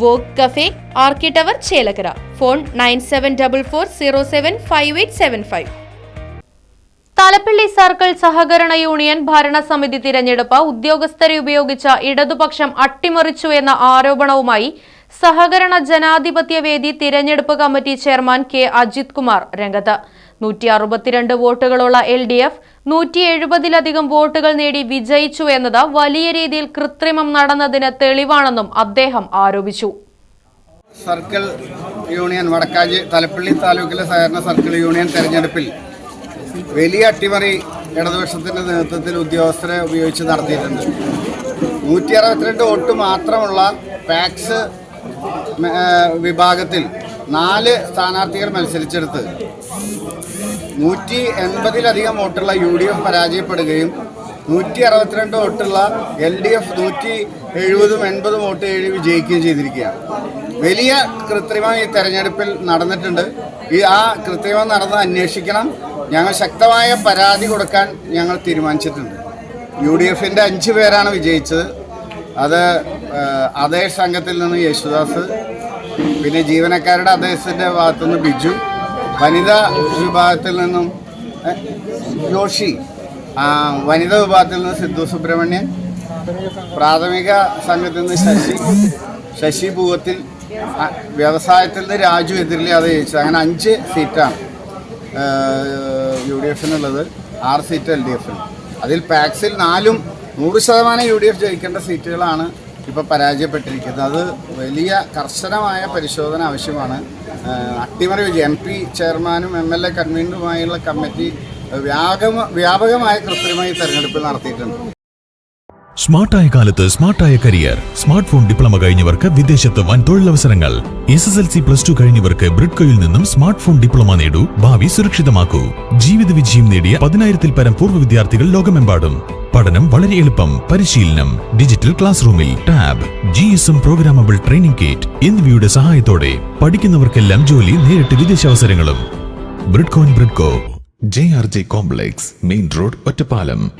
Walk cafe ആർക്കി tower Chelakkara. Phone nine seven double four zero seven five eight seven five. Thalappally circle സഹകരണ union ഭരണസമിതി തിരഞ്ഞെടുപ്പ് ഉദ്യോഗസ്ഥരെ ഉപയോഗിച്ച ഇടതുപക്ഷം അട്ടിമറിച്ചു എന്ന ആരോപണവുമായി സഹകരണ ജനാധിപത്യ വേദി തിരഞ്ഞെടുപ്പ് committee chairman K Ajith Kumar രംഗത്ത്. നൂറ്റി അറുപത്തിരണ്ട് വോട്ടുകളുള്ള എൽ ഡി എഫ് നൂറ്റി എഴുപതിലധികം വോട്ടുകൾ നേടി വിജയിച്ചു എന്നത് വലിയ രീതിയിൽ കൃത്രിമം നടന്നതിന് തെളിവാണെന്നും അദ്ദേഹം ആരോപിച്ചു. സർക്കിൾ യൂണിയൻ വടക്കാഞ്ചി തലപ്പള്ളി താലൂക്കിലെ സഹകരണ സർക്കിൾ യൂണിയൻ തെരഞ്ഞെടുപ്പിൽ വലിയ അട്ടിമറി ഇടതുപക്ഷത്തിന്റെ നേതൃത്വത്തിൽ ഉദ്യോഗസ്ഥരെ ഉപയോഗിച്ച് നടത്തിയിട്ടുണ്ട്. നൂറ്റി അറുപത്തിരണ്ട് വോട്ട് മാത്രമുള്ള പാക്സ് വിഭാഗത്തിൽ നാല് സ്ഥാനാർത്ഥികൾ മത്സരിച്ചെടുത്ത് നൂറ്റി എൺപതിലധികം വോട്ടുള്ള യു ഡി എഫ് പരാജയപ്പെടുകയും നൂറ്റി അറുപത്തിരണ്ട് വോട്ടുള്ള എൽ ഡി എഫ് നൂറ്റി എഴുപതും എൺപതും വോട്ട് എഴുതി വിജയിക്കുകയും ചെയ്തിരിക്കുകയാണ്. വലിയ കൃത്രിമം ഈ തെരഞ്ഞെടുപ്പിൽ നടന്നിട്ടുണ്ട്. ഈ ആ കൃത്രിമം നടന്ന് അന്വേഷിക്കണം. ഞങ്ങൾ ശക്തമായ പരാതി കൊടുക്കാൻ ഞങ്ങൾ തീരുമാനിച്ചിട്ടുണ്ട്. യു ഡി എഫിന്റെ അഞ്ച് പേരാണ് വിജയിച്ചത്. അത് അതേ സംഘത്തിൽ നിന്ന് യേശുദാസ് പിന്നെ ജീവനക്കാരുടെ അദ്ദേഹത്തിന്റെ ഭാഗത്തുനിന്ന് ബിജു വനിതാ വിഭാഗത്തിൽ നിന്നും ജോഷി വനിതാ വിഭാഗത്തിൽ നിന്ന് സിദ്ധു സുബ്രഹ്മണ്യൻ പ്രാഥമിക സംഘത്തിൽ നിന്ന് ശശി ശശി ഭൂവത്തിൽ വ്യവസായത്തിൽ നിന്ന് രാജു എതിരിൽ അത് ജയിച്ചത്. അങ്ങനെ അഞ്ച് സീറ്റാണ് യു ഡി എഫിനുള്ളത് ആറ് സീറ്റ് എൽ ഡി എഫിന് അതിൽ പാക്സിൽ നാലും നൂറ് ശതമാനം യു ഡി എഫ് ജയിക്കേണ്ട സീറ്റുകളാണ് ഇപ്പോൾ പരാജയപ്പെട്ടിരിക്കുന്നത്. അത് വലിയ കർശനമായ പരിശോധന ആവശ്യമാണ്. അട്ടിമറി വിജയം എം പി ചെയർമാനും എം എൽ എ കൺവീനറുമായുള്ള കമ്മിറ്റി വ്യാപക വ്യാപകമായ കൃത്യമായി തെരഞ്ഞെടുപ്പ് നടത്തിയിട്ടുണ്ട്. സ്മാർട്ടായ കാലത്ത് സ്മാർട്ടായ കരിയർ സ്മാർട്ട് ഫോൺ ഡിപ്ലോമ കഴിഞ്ഞവർക്ക് വിദേശത്ത് വൻ തൊഴിലവസരങ്ങൾ S S L C plus two കഴിഞ്ഞവർക്ക് ബ്രിഡ്കോയിൽ നിന്നും സ്മാർട്ട് ഫോൺ ഡിപ്ലോമ നേടൂ ഭാവി സുരക്ഷിതമാക്കൂ. ജീവിത വിജയം നേടിയ പതിനായിരത്തിൽ പരം പൂർവ വിദ്യാർത്ഥികൾ ലോകമെമ്പാടും. പഠനം വളരെ എളുപ്പം. പരിശീലനം ഡിജിറ്റൽ ക്ലാസ് റൂമിൽ tab G S M programmable training kit എന്നിവയുടെ സഹായത്തോടെ പഠിക്കുന്നവർക്കെല്ലാം ജോലി നേരിട്ട് വിദേശാവസരങ്ങളും ബ്രിഡ്കോൻ Bridco J R J complex main road Ottapalam.